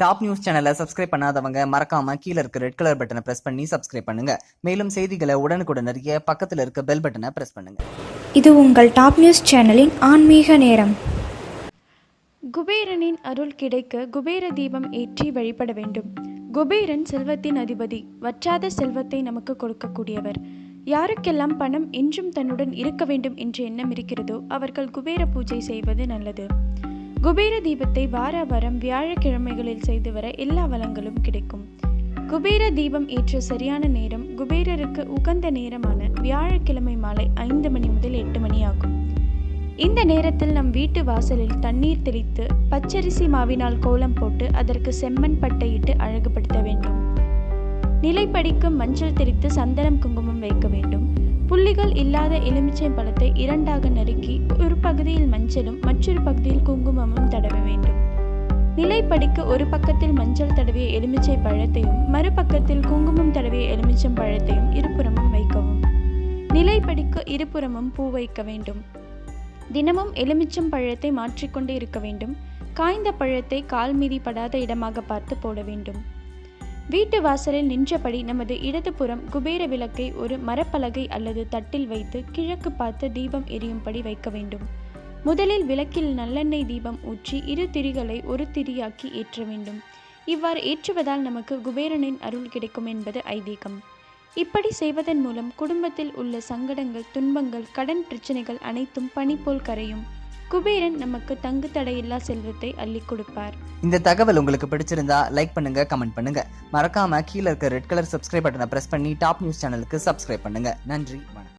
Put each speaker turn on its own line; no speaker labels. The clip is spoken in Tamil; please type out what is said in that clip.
டாப் நியூஸ் சேனலை சப்ஸ்கிரைப் பண்ணாதவங்க மறக்காம கீழ இருக்க ரெட் கலர் பட்டனை பிரஸ் பண்ணி சப்ஸ்கிரைப் பண்ணுங்க. மேலும் செய்திகளை உடனுக்குடன் அறிய பக்கத்துல இருக்க பெல் பட்டனை பிரஸ் பண்ணுங்க.
இது உங்கள் டாப் நியூஸ் சேனலின் ஆன்மீக நேரம்.
குபேரனின் அருள் கிடைக்க குபேர தீபம் ஏற்றி வழிபட வேண்டும். குபேரன் செல்வத்தின் அதிபதி. வற்றாத செல்வத்தை நமக்கு கொடுக்கக்கூடியவர். யாருக்கெல்லாம் பணம் என்றும் தன்னுடன் இருக்க வேண்டும் என்ற எண்ணம் இருக்கிறதோ அவர்கள் குபேர பூஜை செய்வது நல்லது. குபேர தீபத்தை வார வாரம் வியாழக்கிழமைகளில் செய்து வர எல்லா வளங்களும் கிடைக்கும். குபேர தீபம் ஏற்ற சரியான நேரம் குபேரருக்கு உகந்த நேரமான வியாழக்கிழமை மாலை ஐந்து மணி முதல் எட்டு மணி ஆகும். இந்த நேரத்தில் நம் வீட்டு வாசலில் தண்ணீர் தெளித்து பச்சரிசி மாவினால் கோலம் போட்டு அதற்கு செம்மண் பட்டையிட்டு அழகுபடுத்த வேண்டும். நிலைப்படிக்கும் மஞ்சள் தெளித்து சந்தனம் குங்குமம் வைக்க வேண்டும். புள்ளிகள் இல்லாத எலுமிச்சை பழத்தை இரண்டாக நறுக்கி ஒரு பகுதியில் மஞ்சளும் மற்றொரு பகுதியில் குங்குமமும் தடவ வேண்டும். நிலைப்படிக்கு ஒரு பக்கத்தில் மஞ்சள் தடவிய எலுமிச்சை பழத்தையும் மறுபக்கத்தில் குங்குமம் தடவிய எலுமிச்சம் பழத்தையும் இருபுறமும் வைக்கவும். நிலைப்படிக்கு இருபுறமும் பூ வைக்க வேண்டும். தினமும் எலுமிச்சம் பழத்தை மாற்றிக்கொண்டே இருக்க வேண்டும். காய்ந்த பழத்தை கால் மீறி படாத இடமாக பார்த்து போட வேண்டும். வீட்டு வாசலில் நின்றபடி நமது இடதுபுறம் குபேர விளக்கை ஒரு மரப்பலகை அல்லது தட்டில் வைத்து கிழக்கு பார்த்து தீபம் எரியும்படி வைக்க வேண்டும். முதலில் விளக்கில் நல்லெண்ணெய் தீபம் ஊற்றி இரு திரிகளை ஒரு திரியாக்கி ஏற்ற வேண்டும். இவ்வாறு ஏற்றுவதால் நமக்கு குபேரனின் அருள் கிடைக்கும் என்பது ஐதீகம். இப்படி செய்வதன் மூலம் குடும்பத்தில் உள்ள சங்கடங்கள் துன்பங்கள் கடன் பிரச்சனைகள் அனைத்தும் பனி போல் கரையும். குபேரன் நமக்கு தங்கு தடையில்லா செல்வத்தை அள்ளி கொடுப்பார்.
இந்த தகவல் உங்களுக்கு பிடிச்சிருந்தா லைக் பண்ணுங்க கமெண்ட் பண்ணுங்க. மறக்காம கீழ இருக்க ரெட் கலர் சப்ஸ்கிரைப் பட்டனை பிரஸ் பண்ணி டாப் நியூஸ் சேனலுக்கு சப்ஸ்கிரைப் பண்ணுங்க. நன்றி வணக்கம்.